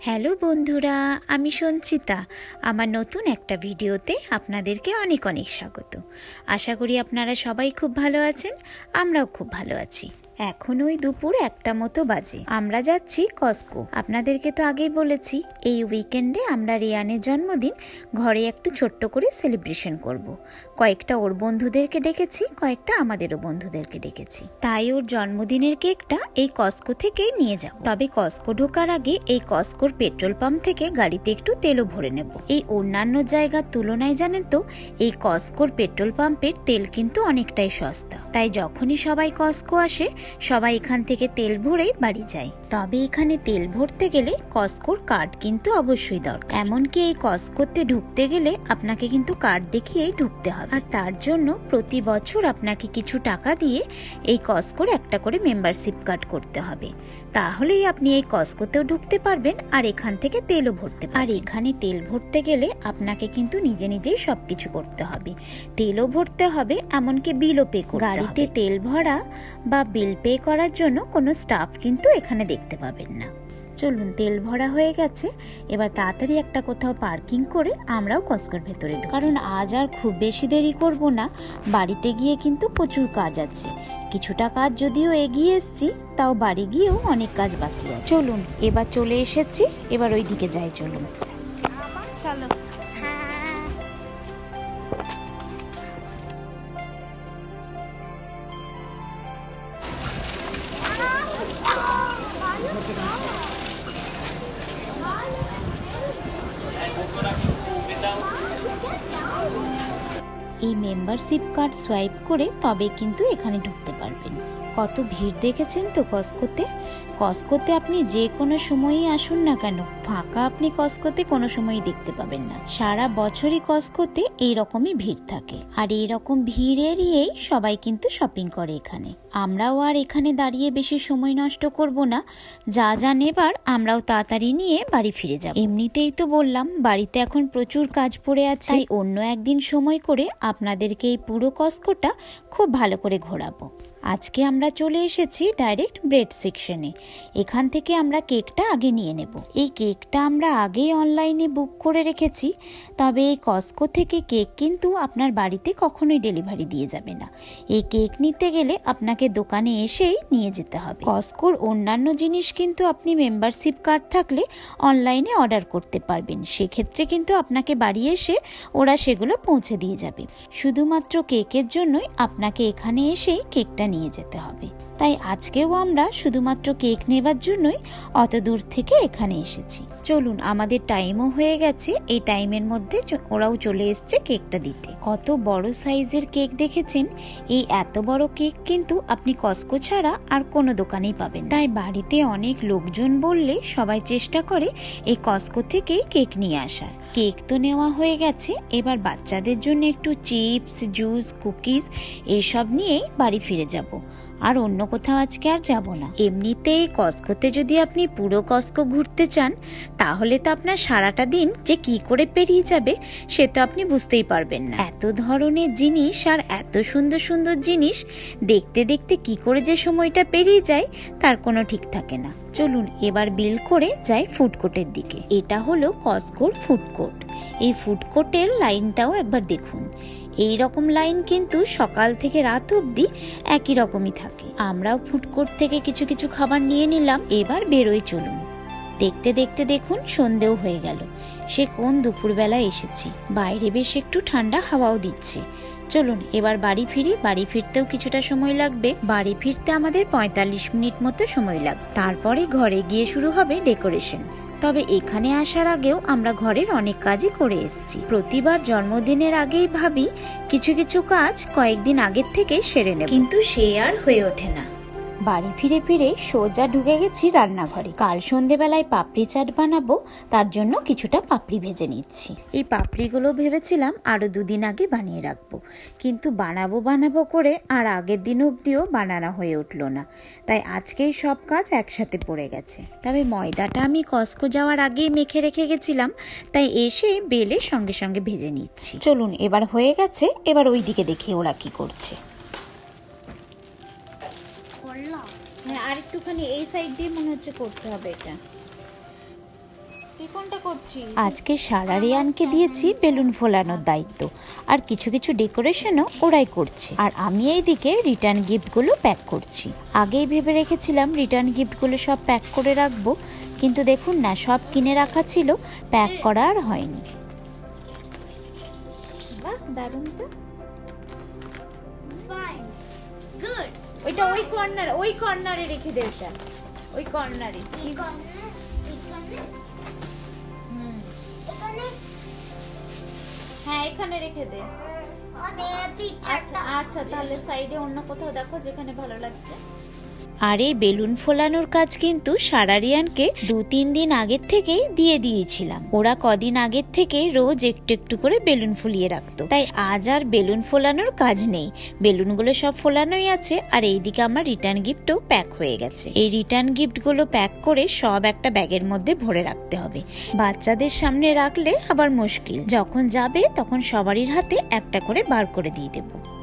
Hello বন্ধুরা, আমি সঞ্চিতা। আমার নতুন একটা ভিডিওতে আপনাদেরকে অনেক অনেক স্বাগত। আশা করি আপনারা সবাই খুব ভালো আছেন, আমরাও খুব ভালো আছি। এখন ওই দুপুর একটা মতো বাজে। আমরা যাচ্ছি কস্কো। আপনাদেরকে তো আগেই বলেছি, এই উইকেন্ডে আমরা রিয়ানের জন্মদিন ঘরে একটু ছোট্ট করে সেলিব্রেশন করব। কয়েকটা ওর বন্ধুদেরকে ডেকেছি, কয়েকটা আমাদেরও বন্ধুদেরকে ডেকেছি। তাই ওর জন্মদিনের কেকটা এই কস্কো থেকেই নিয়ে যাব। তবে কস্কো ঢোকার আগে এই কস্কোর পেট্রোল পাম্প থেকে গাড়িতে একটু তেলও ভরে নেব। এই অন্যান্য জায়গার তুলনায় জানেন তো, এই কস্কোর পেট্রোল পাম্পের তেল কিন্তু অনেকটাই সস্তা। তাই যখনই সবাই কস্কো আসে সবাই এখান থেকে তেল ভরে বাড়ি যায়। তবে এখানে তেল ভরতে গেলে কস্কোর কার্ড কিন্তু অবশ্যই দরকার। এমনকি এই কস্কোতে ঢুকতে গেলে আপনাকে কিন্তু কার্ড দেখিয়েই ঢুকতে হবে। আর তার জন্য প্রতি বছর আপনাকে কিছু টাকা দিয়ে এই কস্কোর একটা করে মেম্বারশিপ কার্ড করতে হবে। তাহলেই আপনি এই কস্কোতেও ঢুকতে পারবেন আর এখান থেকে তেলও ভরতে আর এখানে তেল ভরতে গেলে আপনাকে কিন্তু নিজে নিজেই সব কিছু করতে হবে। তেলও ভরতে হবে এমনকি বিলও পে করতে গাড়িতে তেল ভরা বা বিল পে করার জন্য কোনো স্টাফ কিন্তু এখানে দেখতে পাবেন না। চলুন, তেল ভরা হয়ে গেছে। এবার তাড়াতাড়ি একটা কোথাও পার্কিং করে আমরাও কস্কোর ভেতরে। কারণ আজ আর খুব বেশি দেরি করব না। বাড়িতে গিয়ে কিন্তু প্রচুর কাজ আছে। কিছুটা কাজ যদিও এগিয়ে এসছি, তাও বাড়ি গিয়েও অনেক কাজ বাকি আছে। চলুন, এবার চলে এসেছি। এবার ওই দিকে যাই, চলুন। চলো। মেম্বারশিপ কার্ড সোয়াইপ করে তবে কিন্তু এখানে ঢুকতে পারবেন। কত ভিড় দেখেছেন তো কস্কোতে? কস্কোতে আপনি যে কোনো সময়ই আসুন না কেন, ফাঁকা আপনি কস্কোতে কোনো সময়ই দেখতে পাবেন না। সারা বছরই কস্কোতে এই রকমই ভিড় থাকে। আর এই রকম ভিড় এড়িয়েই সবাই কিন্তু শপিং করে এখানে। আমরাও আর এখানে দাঁড়িয়ে বেশি সময় নষ্ট করব না। যা যা নেবার আমরাও তাড়াতাড়ি নিয়ে বাড়ি ফিরে যাব। এমনিতেই তো বললাম, বাড়িতে এখন প্রচুর কাজ পড়ে আছে। তাই অন্য একদিন সময় করে আপনাদেরকে এই পুরো কস্কোটা খুব ভালো করে ঘোরাবো। আজকে আমরা চলে এসেছি ডাইরেক্ট ব্রেড সেকশনে এখান থেকে আমরা কেকটা আগে নিয়ে নেব। এই কেকটা আমরা আগেই অনলাইনে বুক করে রেখেছি, তবে এই কস্কো থেকে কেক কিন্তু আপনার বাড়িতে কখনোই ডেলিভারি দিয়ে যাবে না। এই কেক নিতে গেলে আপনাকে দোকানে এসেই নিয়ে যেতে হবে। কস্কোর অন্যান্য জিনিস কিন্তু আপনি মেম্বারশিপ কার্ড থাকলে অনলাইনে অর্ডার করতে পারবেন। সেক্ষেত্রে কিন্তু আপনাকে বাড়ি এসে ওরা সেগুলো পৌঁছে দিয়ে যাবে। শুধুমাত্র কেকের জন্যই আপনাকে এখানে এসেই কেকটা নিয়ে যেতে হবে। তাই আজকেও আমরা শুধুমাত্র কেক নেবার জন্যই অত দূর থেকে এখানে এসেছি। চলুন, আমাদের টাইমও হয়ে গেছে। এই টাইমের মধ্যে ওরাও চলে এসছে কেকটা দিতে। কত বড় সাইজের কেক দেখেছেন? এই এত বড় কেক কিন্তু আপনি কস্কো ছাড়া আর কোনো দোকানেই পাবেন তাই বাড়িতে অনেক লোকজন বললে সবাই চেষ্টা করে এই কস্কো থেকেই কেক নিয়ে আসার। কেক তো নেওয়া হয়ে গেছে। এবার বাচ্চাদের জন্য একটু চিপস, জুস, কুকিজ এসব নিয়েই বাড়ি ফিরে যাব। আর অন্য কোথাও আজকে আর যাব না। এমনিতেই কস্কোতে যদি আপনি পুরো কস্কো ঘুরতে চান, তাহলে তো আপনার সারাটা দিন যে কি করে পেরিয়ে যাবে সে তো আপনি বুঝতেই পারবেন না। এত ধরনের জিনিস আর এত সুন্দর সুন্দর জিনিস দেখতে দেখতে কি করে যে সময়টা পেরিয়ে যায়, তার কোনো ঠিক থাকে না। চলুন এবার বিল করে যাই ফুড কোর্টের দিকে। এটা হলো কস্কোর ফুড কোর্ট এই ফুড কোর্টের লাইনটাও একবার দেখুন। এই রকম লাইন কিন্তু সকাল থেকে রাত অবধি একই রকমই থাকে। আমরাও ফুড কোর্ট থেকে কিছু কিছু খাবার নিয়ে নিলাম, এবার বেরোই চলুন। দেখতে দেখতে দেখুন, সন্ধেও হয়ে গেল। সে কোন দুপুরবেলা এসেছি? বাইরে বেশ একটু ঠান্ডা হাওয়াও দিচ্ছে। চলুন, এবার বাড়ি ফিরি। বাড়ি ফিরতেও কিছুটা সময় লাগবে। বাড়ি ফিরতে আমাদের পঁয়তাল্লিশ মিনিট মতো সময় লাগবে তারপরে ঘরে গিয়ে শুরু হবে ডেকোরেশন। তবে এখানে আসার আগেও আমরা ঘরের অনেক কাজই করে এসেছি। প্রতিবার জন্মদিনের আগেই ভাবি, কিছু কিছু কাজ কয়েকদিন আগের থেকে সেরে নেব। কিন্তু সে আর হয়ে ওঠে না। বাড়ি ফিরে ফিরে সোজা ঢুকে গেছি রান্নাঘরে। কাল সন্ধেবেলায় পাপড়ি চাট বানাবো, তার জন্য কিছুটা পাপড়ি ভেজে নিচ্ছি। এই পাপড়িগুলো ভেবেছিলাম আরও দুদিন আগে বানিয়ে রাখব। কিন্তু বানাবো বানাবো করে আর আগের দিন অবধিও বানানো হয়ে উঠল না। তাই আজকেই সব কাজ একসাথে পড়ে গেছে। তবে ময়দাটা আমি কস্কো যাওয়ার আগেই মেখে রেখে গেছিলাম, তাই এসে বেলে সঙ্গে সঙ্গে ভেজে নিচ্ছি। চলুন, এবার হয়ে গেছে, এবার ওই দিকে দেখি ওরা কি করছে। হ্যাঁ আর একটুখানি এই সাইড দিয়ে মনে হচ্ছে করতে হবে এটা। আজকে সারা রিয়ানকে দিয়েছি বেলুন ফোলানোর দায়িত্ব। আর কিছু কিছু ডেকোরেশনও ওরাই করছে। আর আমি এইদিকে রিটার্ন গিফটগুলো প্যাক করছি। আগেই ভেবে রেখেছিলাম রিটার্ন গিফটগুলো সব প্যাক করে রাখব। কিন্তু দেখুন না সব কিনে রাখা ছিল প্যাক করা আর হয়নি। বাহ দারুণ তো. ওইটা ওই কর্নার ওই কর্নারে রেখে দে ওটা ওই কর্নারে হ্যাঁ এখানে রেখে দে। আচ্ছা আচ্ছা তাহলে সাইডে অন্য কোথাও দেখো যেখানে ভালো লাগছে। আর এই বেলুন ফোলানোর কাজ কিন্তু সারারিয়ানকে দু তিন দিন আগের থেকেই দিয়ে দিয়েছিলাম। ওরা কদিন আগের থেকে রোজ একটু একটু করে বেলুন ফুলিয়ে রাখতো। তাই আজ আর বেলুন ফোলানোর কাজ নেই। বেলুনগুলো সব ফোলানোই আছে আর এইদিকে আমার রিটার্ন গিফটও প্যাক হয়ে গেছে। এই রিটার্ন গিফটগুলো প্যাক করে সব একটা ব্যাগের মধ্যে ভরে রাখতে হবে। বাচ্চাদের সামনে রাখলে আবার মুশকিল। যখন যাবে তখন সবারই হাতে একটা করে বার করে দিয়ে দেবো।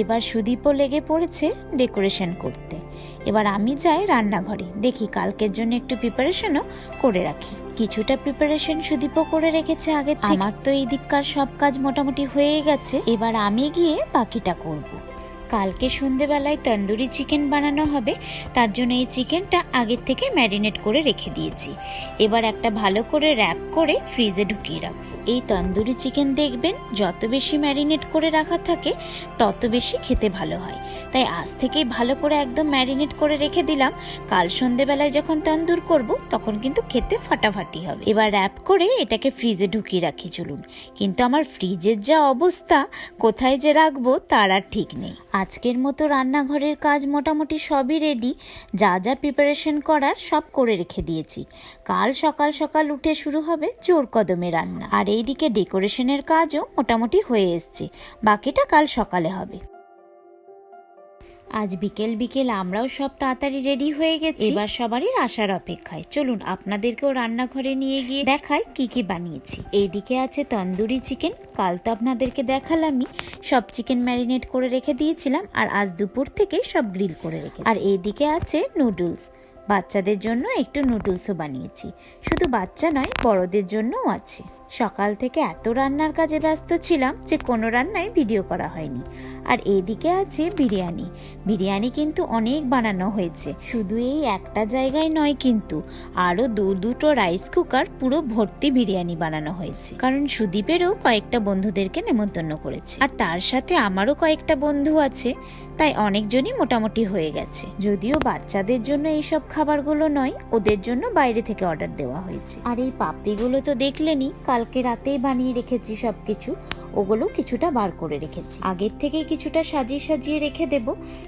এবার সুদীপও লেগে পড়েছে ডেকোরেশন করতে। এবার আমি যাই রান্নাঘরে, দেখি কালকের জন্য একটু প্রিপারেশনও করে রাখি। কিছুটা প্রিপারেশন সুদীপও করে রেখেছে আগে আমার তো এই দিককার সব কাজ মোটামুটি হয়ে গেছে। এবার আমি গিয়ে বাকিটা করব। কালকে সন্ধেবেলায় তন্দুরি চিকেন বানানো হবে, তার জন্য এই চিকেনটা আগের থেকে ম্যারিনেট করে রেখে দিয়েছি। এবার একটা ভালো করে র্যাপ করে ফ্রিজে ঢুকিয়ে রাখব। এই তন্দুরি চিকেন দেখবেন, যত বেশি ম্যারিনেট করে রাখা থাকে, তত বেশি খেতে ভালো হয়। তাই আজ থেকেই ভালো করে একদম ম্যারিনেট করে রেখে দিলাম। কাল সন্ধেবেলায় যখন তন্দুর করব, তখন কিন্তু খেতে ফাটাফাটি হবে। এবার র্যাপ করে এটাকে ফ্রিজে ঢুকিয়ে রাখি, চলুন। কিন্তু আমার ফ্রিজের যা অবস্থা, কোথায় যে রাখব, তার আর ঠিক নেই। আজকের মতো রান্নাঘরের কাজ মোটামুটি সবই রেডি যা যা প্রিপারেশন করার সব করে রেখে দিয়েছি। কাল সকাল সকাল উঠে শুরু হবে জোর কদমে রান্না। আর এইদিকে ডেকোরেশনের কাজও মোটামুটি হয়ে এসছে। বাকিটা কাল সকালে হবে। আজ বিকেল বিকেল আমরাও সব তাড়াতাড়ি রেডি হয়ে গেছি। এবার সবারই আসার অপেক্ষায়। চলুন, আপনাদেরকেও রান্নাঘরে নিয়ে গিয়ে দেখাই কি কি বানিয়েছি। এইদিকে আছে তন্দুরি চিকেন, কাল তো আপনাদেরকে দেখালামই। সব চিকেন ম্যারিনেট করে রেখে দিয়েছিলাম, আর আজ দুপুর থেকে সব গ্রিল করে রেখে আর এইদিকে আছে নুডলস। বাচ্চাদের জন্য একটু নুডলসও বানিয়েছি। শুধু বাচ্চা নয়, বড়দের জন্যও আছে। সকাল থেকে এত রান্নার কাজে ব্যস্ত ছিলাম যে কোনো রান্নায় ভিডিও করা হয়নি। আর এদিকে আছে বিরিয়ানি। বিরিয়ানি কিন্তু অনেক বানানো হয়েছে। শুধু এই একটা জায়গায় নয় কিন্তু আরও দু দুটো রাইস কুকার পুরো ভর্তি বিরিয়ানি বানানো হয়েছে। কারণ সুদীপেরও কয়েকটা বন্ধুদেরকে নেমন্তন্ন করেছে। আর তার সাথে আমারও কয়েকটা বন্ধু আছে। তাই অনেকজনই মোটামুটি হয়ে গেছে। যদিও বাচ্চাদের জন্য এইসব খাবারগুলো নয়, ওদের জন্য বাইরে থেকে অর্ডার দেওয়া হয়েছে। আর এই পাপড়িগুলো তো দেখলেনি কালকে রাতেই বানিয়ে রেখেছি সব কিছু ওগুলো কিছুটা বার করে রেখেছি। আগের থেকে কিছুটা সাজিয়ে সাজিয়ে রেখে দেব,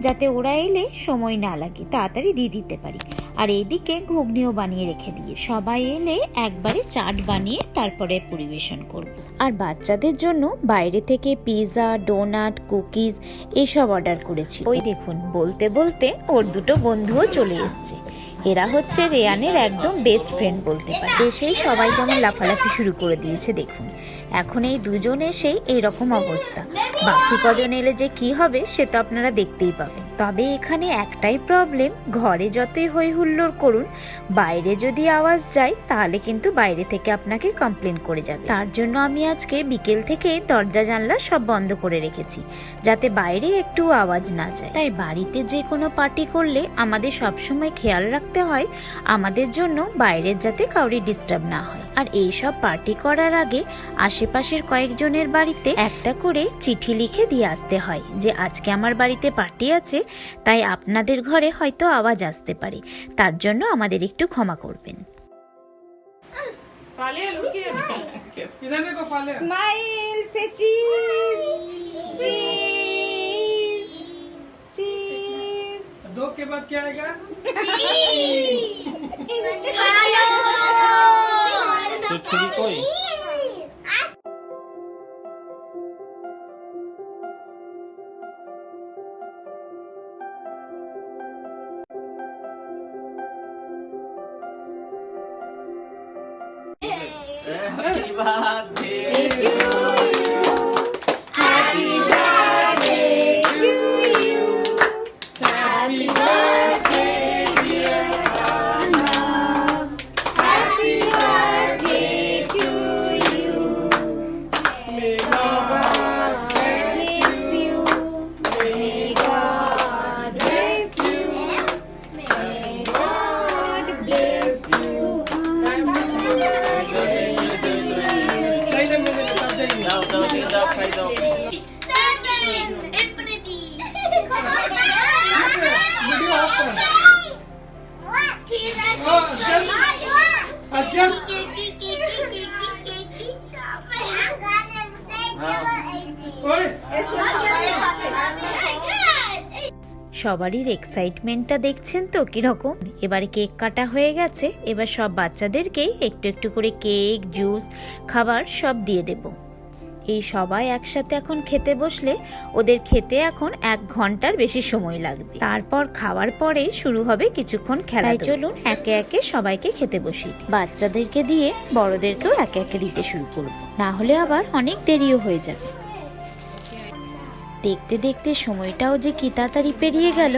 যাতে ওরা এলে সময় না লাগে, তাড়াতাড়ি দিয়ে দিতে পারি। আর এইদিকে ঘুগনিও বানিয়ে রেখে দিয়ে। সবাই এলে একবারে চাট বানিয়ে তারপরে পরিবেশন করব। আর বাচ্চাদের জন্য বাইরে থেকে পিৎজা ডোনাট, কুকিজ এসব অর্ডার করেছি। ওই দেখুন, বলতে বলতে ওর দুটো বন্ধুও চলে এসছে। এরা হচ্ছে রেয়ানের একদম বেস্ট ফ্রেন্ড বলতে পারে। এসেই সবাই যেমন লাফালাফি শুরু করে দিয়েছে, দেখুন। এখন এই দুজন এসেই এইরকম অবস্থা। বাকি কজন এলে যে কি হবে, সে তো আপনারা দেখতেই পাবেন। তবে এখানে একটাই প্রবলেম ঘরে যতই হই হুল্লোড় করুন, বাইরে যদি আওয়াজ যায়, তাহলে কিন্তু বাইরে থেকে আপনাকে কমপ্লেন করে যাবে। তার জন্য আমি আজকে বিকেল থেকে দরজা, জানলা সব বন্ধ করে রেখেছি, যাতে বাইরে একটু আওয়াজ না যায়। তাই বাড়িতে যে কোনো পার্টি করলে আমাদের সবসময় খেয়াল রাখতে হয় আমাদের জন্য বাইরের যাতে কাউরি ডিস্টার্ব না হয় আর এই সব পার্টি করার আগে আশেপাশের কয়েকজনের বাড়িতে একটা করে চিঠি লিখে দিয়ে আসতে হয় যে আজকে আমার বাড়িতে পার্টি আছে তাই আপনাদের ঘরে হয়তো আওয়াজ আসতে পারে তার জন্য আমাদের একটু ক্ষমা করবেন किधर देखो फाले स्माइल से चीज चीज दो के बाद क्या आएगा? तो छुरी कोई। Happy Jump. সবারই এক্সাইটমেন্টটা দেখছেন তো কীরকম? এবারে কেক কাটা হয়ে গেছে, এবার সব বাচ্চাদেরকে একটু একটু করে কেক, জুস, খাবার সব দিয়ে দেব। এই সবাই একসাথে এখন খেতে বসলে ওদের খেতে এখন এক ঘণ্টার বেশি সময় লাগবে। তারপর খাওয়ার পরে শুরু হবে কিছুক্ষণ খেলা চলুন একে একে সবাইকে খেতে বসি। বাচ্চাদেরকে দিয়ে বড়দেরকেও একে একে দিতে শুরু করব। না হলে আবার অনেক দেরিও হয়ে যাবে। দেখতে দেখতে সময়টাও যে কি তাড়াতাড়ি পেরিয়ে গেল।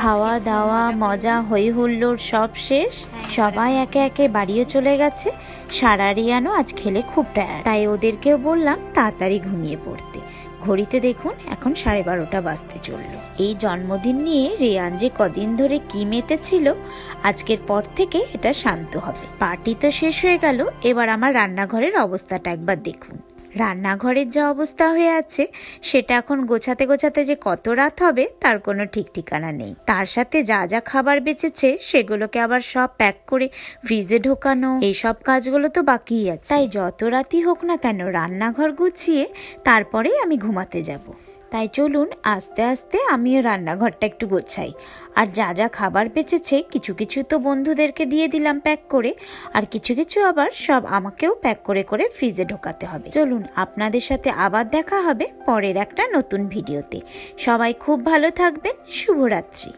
খাওয়া দাওয়া মজা হই হুল্লোড় সব শেষ। সবাই একে একে বাড়িও চলে গেছে। সারা রিয়ানো আজ খেলে খুব টায়ার তাই ওদেরকেও বললাম তাড়াতাড়ি ঘুমিয়ে পড়তে। ঘড়িতে দেখুন এখন সাড়ে বারোটা বাজতে চলল। এই জন্মদিন নিয়ে রেয়ান যে কদিন ধরে কি মেতেছিল, আজকের পর থেকে এটা শান্ত হবে। পার্টি তো শেষ হয়ে গেল, এবার আমার রান্নাঘরের অবস্থাটা একবার দেখুন। রান্নাঘরের যা অবস্থা হয়ে আছে, সেটা এখন গোছাতে গোছাতে যে কত রাত হবে, তার কোনো ঠিক ঠিকানা নেই। তার সাথে যা যা খাবার বেঁচেছে, সেগুলোকে আবার সব প্যাক করে ফ্রিজে ঢোকানো, এইসব কাজগুলো তো বাকিই আছে। তাই যত রাতই হোক না কেন, রান্নাঘর গুছিয়ে তারপরেই আমি ঘুমাতে যাব। তাই চলুন আস্তে আস্তে আমিও রান্নাঘরটা একটু গোছাই। আর যা যা খাবার বেঁচেছে, কিছু কিছু তো বন্ধুদেরকে দিয়ে দিলাম প্যাক করে, আর কিছু কিছু আবার সব আমাকেও প্যাক করে করে ফ্রিজে ঢোকাতে হবে। চলুন আপনাদের সাথে আবার দেখা হবে পরের একটা নতুন ভিডিওতে। সবাই খুব ভালো থাকবেন, শুভরাত্রি।